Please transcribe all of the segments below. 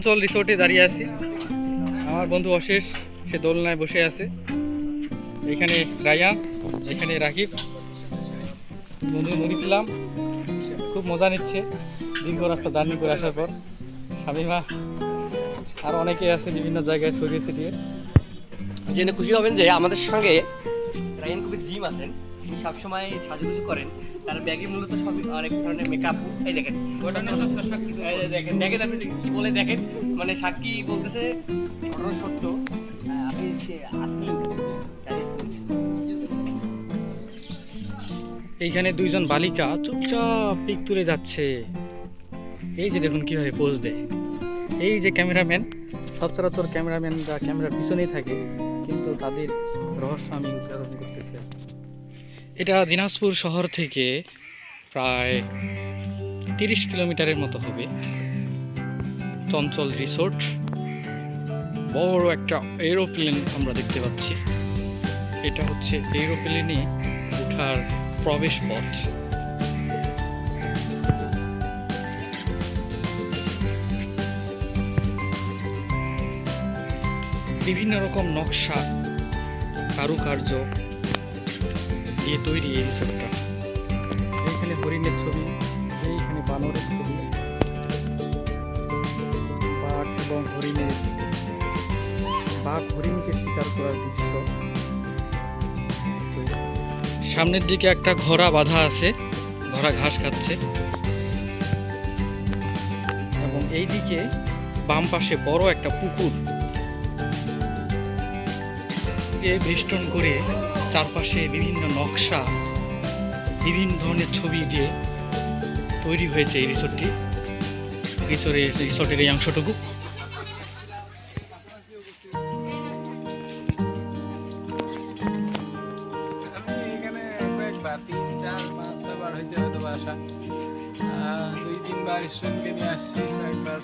চঞ্চল রিসোর্টে দাঁড়িয়ে আছি। আমার বন্ধু অশেষ সে দোলনায় বসে আছে। এখানে রায়ান এখানে রাকিব। বন্ধু নুরিছিলাম খুব মজা নিচ্ছে দীর্ঘ রাস্তা জার্নি করে আসার পর। স্বামীমা আর অনেকে আছে বিভিন্ন জায়গায় ছড়িয়ে ছিটিয়ে। জেনে খুশি হবেন যে আমাদের সঙ্গে রায়ন কবির জিম আছেন। তিনি সবসময় সাজুগুজু করেন। তার ব্যাগে মূলত সব অনেক ধরনের মেকআপ এই দেখেন দেখেন দেখেন আপনি কি বলে দেখেন মানে সাক্ষী বলতেছে, ঘটনা সত্য। আপনি সে আসলেন এইখানে দুইজন বালিকা চুপচাপ পিক তুলে যাচ্ছে। এই যে দেখুন কীভাবে পোজ দেয়। এই যে ক্যামেরাম্যান, সচরাচর ক্যামেরাম্যানরা ক্যামেরার পিছনেই থাকে, কিন্তু তাদের রহস্য আমি উচ্চারণ আজকে। এটা দিনাজপুর শহর থেকে প্রায় তিরিশ কিলোমিটারের মতো হবে। চঞ্চল রিসোর্ট। বড় একটা এরোপ্লেন আমরা দেখতে পাচ্ছি। এটা হচ্ছে এরোপ্লেনে ওঠার প্রবেশ পথ। বিভিন্ন রকম নকশা, কারুকার্য দিয়ে তৈরি এই রিসোর্টটা এইখানে হরিণের ছবি, এইখানে বানরের ছবি। বাঘ এবং হরিণের, বাঘ হরিণকে শিকার করার দৃশ্য। সামনের দিকে একটা ঘোড়া বাঁধা আছে, ঘোড়া ঘাস খাচ্ছে। এবং এইদিকে বাম পাশে বড় একটা পুকুর। বেষ্টন করে চারপাশে বিভিন্ন নকশা, বিভিন্ন ধরনের ছবি দিয়ে তৈরি হয়েছে এই রিসোর্টটি। রিসোর্টের রিসোর্টের এই অংশটুকু। দুই, তিনবার স্টুডেন্টকে নিয়ে আসছি, কয়েকবার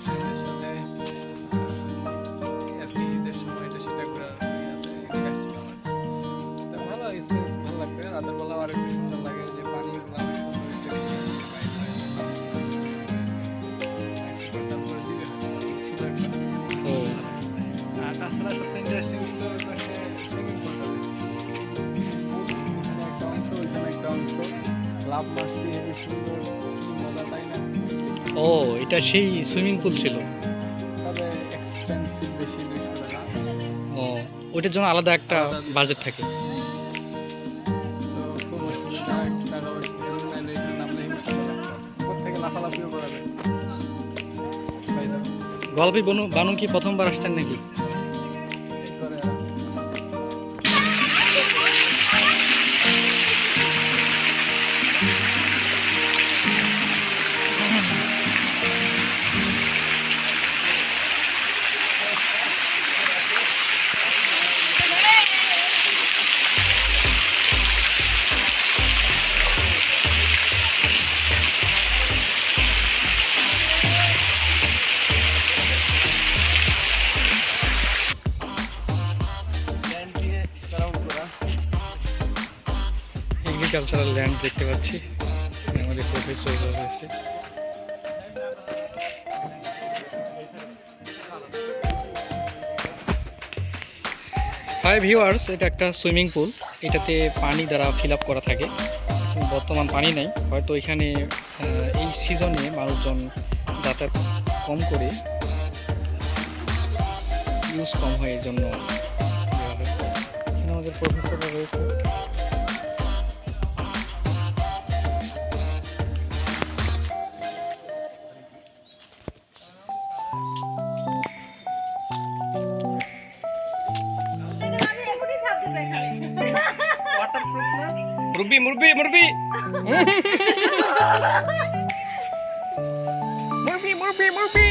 লাভ মারছি হেবি সুন্দর মজা তাই না? ও এটা সেই সুইমিং পুল ছিল। তবে এক্সপেন্সিভ বেশি ও ওইটার জন্য আলাদা একটা বাজেট থাকে। গল্পে বনু বানু কি প্রথমবার আসছেন নাকি? এগ্রিকালচারাল ল্যান্ড দেখতে পাচ্ছি। আমাদের প্রফেসর রয়েছে হাই ভিউয়ার্স এটা একটা সুইমিং পুল এটাতে পানি দ্বারা ফিল করা থাকে। বর্তমান পানি নাই। হয়তো এখানে এই সিজনে মানুষজন যাতায়াত কম করে ইউজ কম হয় এই জন্য আমাদের প্রফেসররা রয়েছে। മുറുബി മുറുബി മുറുബി മുറുബി മുറുബി മുറുബി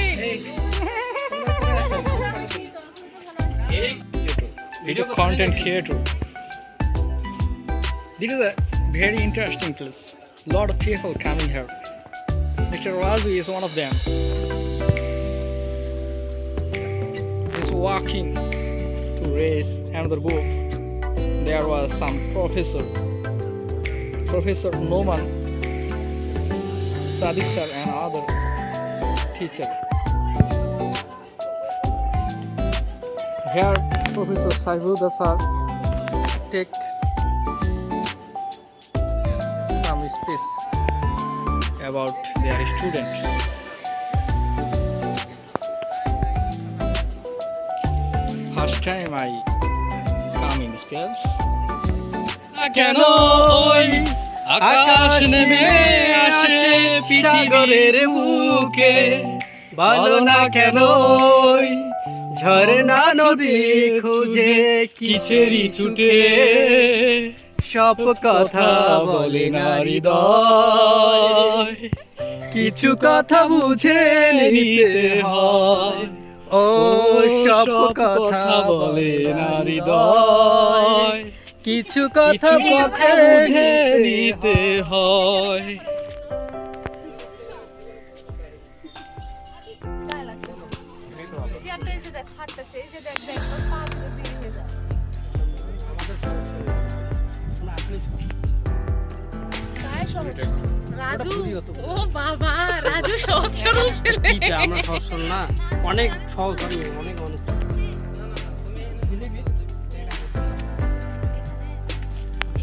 Video content creator. This is a very interesting place. Lot of people coming here. Mr. Razu is one of them. He's walking to raise another book. There was some professor Professor Noman, Sadiq sir and other teacher. here Professor Saifuddin sir take some speech about their student. First time I come in class. কেন ওই আকাশ নেমে আসে সাগরের মুখে বলো না কেন ওই ঝরনা নদী খুঁজে কিসেরই ছুটে? সব কথা বলে না হৃদয় কিছু কথা বুঝে নিতে হয়। ও, সব কথা বলে না হৃদয় কিছু কথা বুঝে নিতে হয়। রাজু ও বাবা রাজু সহজ সরল ছেলে। আমরা সহজ না অনেক সহজ অনেক অনেক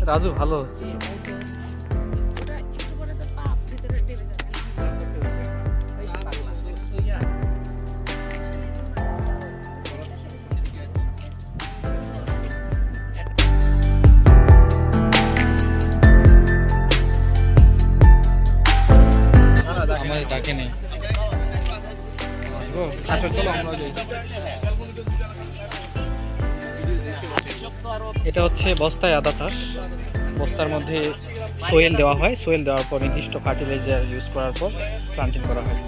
রাজু ভালো হচ্ছে। আমাদের ডাকে নেই। আচ্ছা চলো আমরা যাই। এটা হচ্ছে বস্তায় আদা চাষ। বস্তার মধ্যে সোয়েল দেওয়া হয়। সোয়েল দেওয়ার পর নির্দিষ্ট ফার্টিলাইজার ইউজ করার পর প্লান্টিং করা হয়।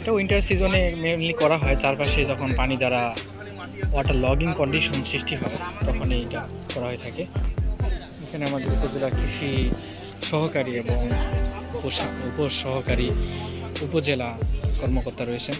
এটা উইন্টার সিজনে মেনলি করা হয়। চারপাশে যখন পানি দ্বারা ওয়াটার লগিং কন্ডিশন সৃষ্টি হয়, তখন এইটা করা হয়ে থাকে। এখানে আমাদের উপজেলা কৃষি সহকারী এবং উপসা- উপসহকারী উপজেলা কর্মকর্তা রয়েছেন।